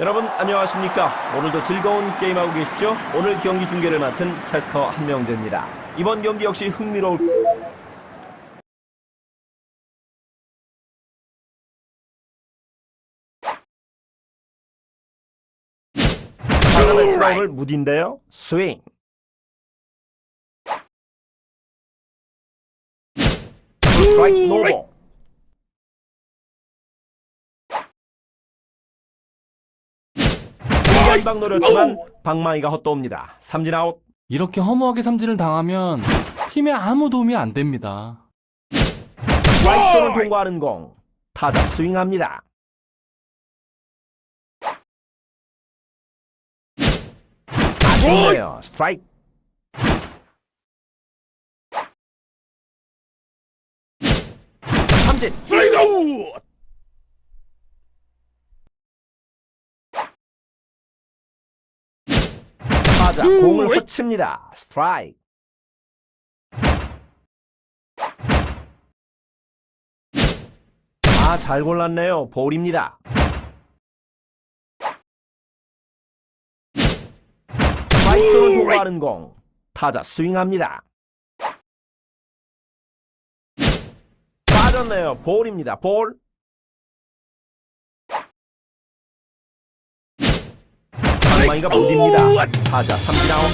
여러분 안녕하십니까? 오늘도 즐거운 게임하고 계시죠? 오늘 경기 중계를 맡은 캐스터 한명재입니다. 이번 경기 역시 흥미로울 바람의 트라우를 무딘데요. 스윙. 스트라이크 노 한방 노렸지만 방망이가 헛도옵니다. 삼진 아웃. 이렇게 허무하게 삼진을 당하면 팀에 아무 도움이 안 됩니다. 스트라이크존을 통과하는 공. 타자 스윙합니다. 아쉽네요. 스트라이크. 삼진. 타자 공을 허칩니다. 스트라이크. 아, 잘 골랐네요. 볼입니다. 스트라이크를 통과하는 공. 타자 스윙합니다. 빠졌네요. 볼입니다. 볼. 방망이가 무딥니다. 타자 삼진 아웃.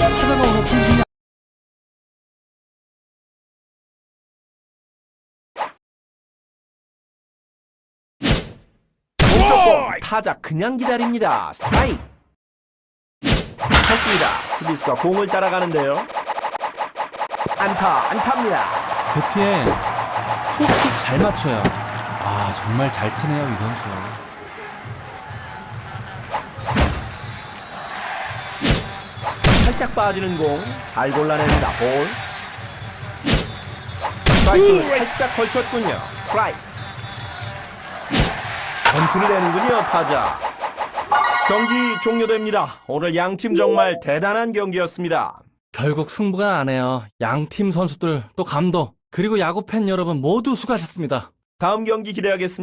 타자가 오늘 공격공 타자 그냥 기다립니다. 스트라이크. 쳤습니다. 수비수가 공을 따라가는데요. 안타, 안타입니다. 배트에 툭툭 잘 맞춰요. 아 정말 잘 치네요 이 선수. 살짝 빠지는 공 잘 골라냅니다. 볼. 스트라이크 살짝 걸쳤군요. 스트라이크. 전투를 내는군요. 타자. 경기 종료됩니다. 오늘 양 팀 정말 대단한 경기였습니다. 결국 승부가 나네요. 양 팀 선수들 또 감독 그리고 야구 팬 여러분 모두 수고하셨습니다. 다음 경기 기대하겠습니다.